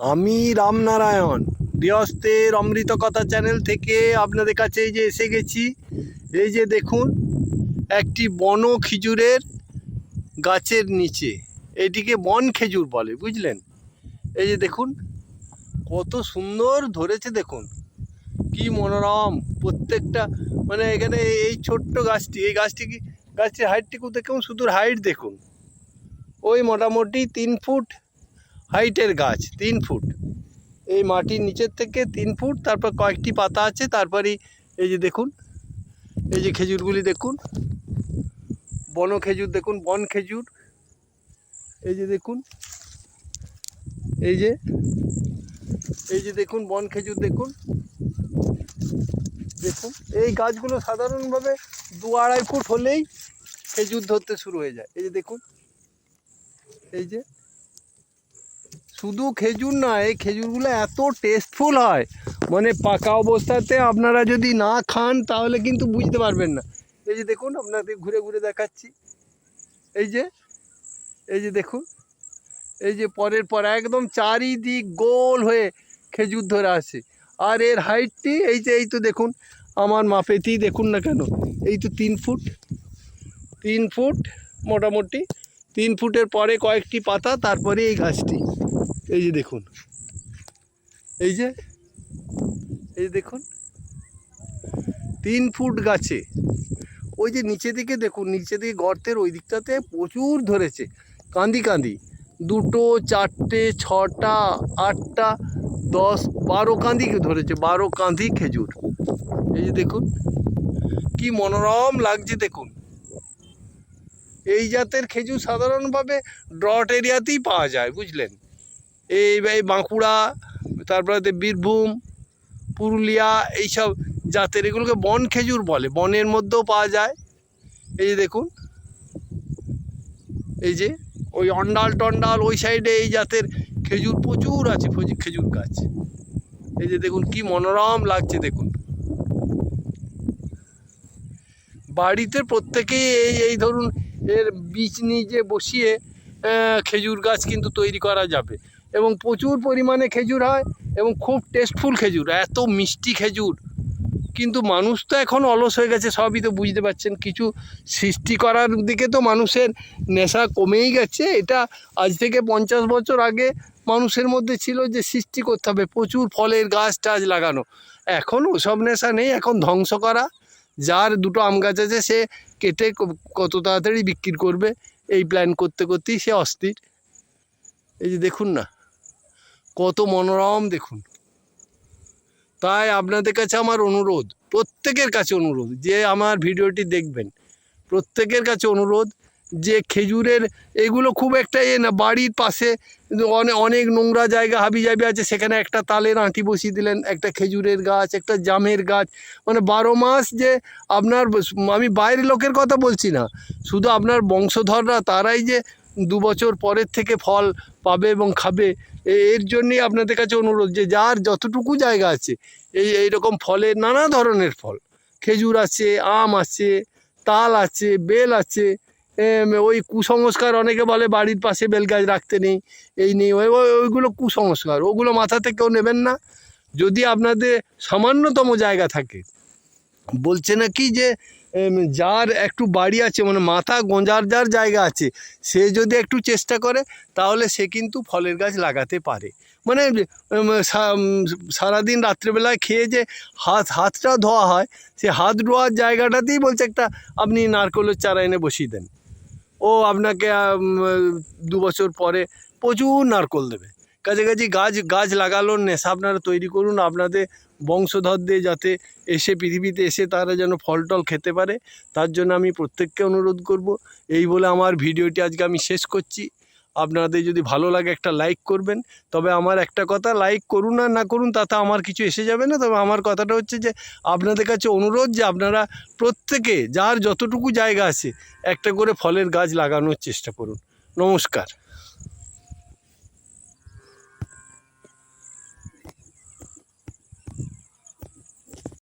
আমি রামনারায়ণ গৃহস্থের অমৃত কথা চ্যানেল থেকে আপনাদের কাছে এই যে এসে গেছি। এই যে দেখুন, একটি বন খেজুরের গাছের নিচে, এটিকে বন খেজুর বলে, বুঝলেন? এই যে দেখুন, কত সুন্দর ধরেছে দেখুন। কি মনোরম, প্রত্যেকটা মানে এখানে এই ছোট্ট গাছটি, এই গাছটি কি, গাছটির হাইটটি হাইটটুকু দেখুন? শুধু হাইট দেখুন। ওই মোটামুটি তিন ফুট হাইটের গাছ, তিন ফুট। এই মাটির নিচের থেকে তিন ফুট, তারপর কয়েকটি পাতা আছে, তারপরে এই যে দেখুন, এই যে খেজুরগুলি দেখুন, বন খেজুর দেখুন, বন খেজুর, এই যে দেখুন, এই যে এই যে দেখুন, বন খেজুর দেখুন দেখুন, এই গাছগুলো সাধারণভাবে দু আড়াই ফুট হলেই খেজুর ধরতে শুরু হয়ে যায়। এই যে দেখুন, এই যে শুধু খেজুর না, এই খেজুরগুলো এত টেস্টফুল হয়। মানে পাকা অবস্থাতে আপনারা যদি না খান, তাহলে কিন্তু বুঝতে পারবেন না। এই যে দেখুন, আপনাদের ঘুরে ঘুরে দেখাচ্ছি। এই যে এই যে দেখুন, এই যে পরের পর একদম চারিদিক গোল হয়ে খেজুর ধরে আসে আর এর হাইটটি এই যে, এই তো দেখুন, আমার মাপেতেই দেখুন না কেন, এই তো তিন ফুট। তিন ফুট মোটামুটি। তিন ফুটের পরে কয়েকটি পাতা, তারপরে এই গাছটি এই যে দেখুন। এই যে এই যে দেখুন। তিন ফুট গাছে। ওই যে নিচে দিকে দেখুন, নিচে দিকে গর্তের ওই দিকটাতে প্রচুর ধরেছে। কাঁদি কাঁদি দুটো, চারটে, ছটা, আটটা, দশ, বারো কান্দি ধরেছে, বারো কাঁদি খেজুর। এই যে দেখুন, কি মনোরম লাগছে দেখুন। এই জাতের খেজুর সাধারণভাবে ড্রট এরিয়াতেই পাওয়া যায়, বুঝলেন? এই বাঁকুড়া, তারপরে বীরভূম, পুরুলিয়া, এইসব জাতের, এগুলোকে বন খেজুর বলে। বনের মধ্যেও পাওয়া যায়। এই যে দেখুন। এই যে ওই অন্ডাল টন্ডাল ওই সাইডে এই জাতের খেজুর প্রচুর আছে খেজুর গাছ। এই যে দেখুন, কি মনোরম লাগছে দেখুন। বাড়িতে প্রত্যেকেই এই এই ধরুন এর বীজ নিজে বসিয়ে খেজুর গাছ কিন্তু তৈরি করা যাবে। এবং প্রচুর পরিমাণে খেজুর হয় এবং খুব টেস্টফুল খেজুর, এত মিষ্টি খেজুর। কিন্তু মানুষ তো এখন অলস হয়ে গেছে, সবই তো বুঝতে পারছেন, কিছু সৃষ্টি করার দিকে তো মানুষের নেশা কমেই গেছে। এটা আজ থেকে পঞ্চাশ বছর আগে মানুষের মধ্যে ছিল যে সৃষ্টি করতে হবে, প্রচুর ফলের গাছ টাছ লাগানো। এখন ওসব নেশা নেই, এখন ধ্বংস করা। যার দুটো আম গাছ আছে, সে কেটে কত তাড়াতাড়ি বিক্রি করবে, এই প্ল্যান করতে করতেই সে অস্থির। এই যে দেখুন না। কত মনোরম, দেখুন। তাই আপনাদের কাছে আমার অনুরোধ, প্রত্যেকের কাছে অনুরোধ, যে আমার ভিডিওটি দেখবেন। প্রত্যেকের কাছে অনুরোধ যে খেজুরের, এগুলো খুব একটা এ না, বাড়ির পাশে অনেক অনেক নোংরা জায়গা, হাবি জাবি আছে, সেখানে একটা তালের আঁটি বসিয়ে দিলেন, একটা খেজুরের গাছ, একটা জামের গাছ। মানে বারো মাস যে আপনার, আমি বাইরের লোকের কথা বলছি না, শুধু আপনার বংশধররা, তারাই যে দু বছর পরের থেকে ফল পাবে এবং খাবে এর জন্যই আপনাদের কাছে অনুরোধ যে যার যতটুকু জায়গা আছে, এই, এইরকম ফলের নানা ধরনের ফল। খেজুর আছে, আম আছে, তাল আছে, বেল আছে ওই কুসংস্কার অনেকে বলে বাড়ির পাশে বেল গাছ রাখতে নেই, এই নেই, ওই, ওই- ওইগুলো কুসংস্কার, ওগুলো মাথা থেকেও নেবেন না। যদি আপনাদের সামান্যতম জায়গা থাকে, বলছে নাকি যে যার একটু বাড়ি আছে মানে মাথা গোঁজার যার জায়গা আছে, সে যদি একটু চেষ্টা করে, তাহলে সে কিন্তু ফলের গাছ লাগাতে পারে। মানে সারাদিন রাত্রেবেলায় খেয়ে যে হাত, হাতটা ধোয়া হয়, সে হাত ধোয়ার জায়গাটাতেই বলছে একটা, আপনি নারকলের চারা এনে বসিয়ে দেন। ও আপনাকে দু বছর পরে প্রচুর নারকল দেবে। কাছাকাছি গাছ গাছ লাগানোর নেশা আপনারা তৈরি করুন। আপনাদের বংশধরদের যাতে এসে পৃথিবীতে এসে তারা যেন ফল টল খেতে পারে, তার জন্য আমি প্রত্যেককে অনুরোধ করব। এই বলে আমার ভিডিওটি আজকে আমি শেষ করছি। আপনাদের যদি ভালো লাগে একটা লাইক করবেন। তবে আমার একটা কথা, লাইক করুন আর না করুন, তাতে আমার কিছু এসে যাবে না। তবে আমার কথাটা হচ্ছে যে, আপনাদের কাছে অনুরোধ যে আপনারা প্রত্যেকে, যার যতটুকু জায়গা আছে, একটা করে ফলের গাছ লাগানোর চেষ্টা করুন। নমস্কার।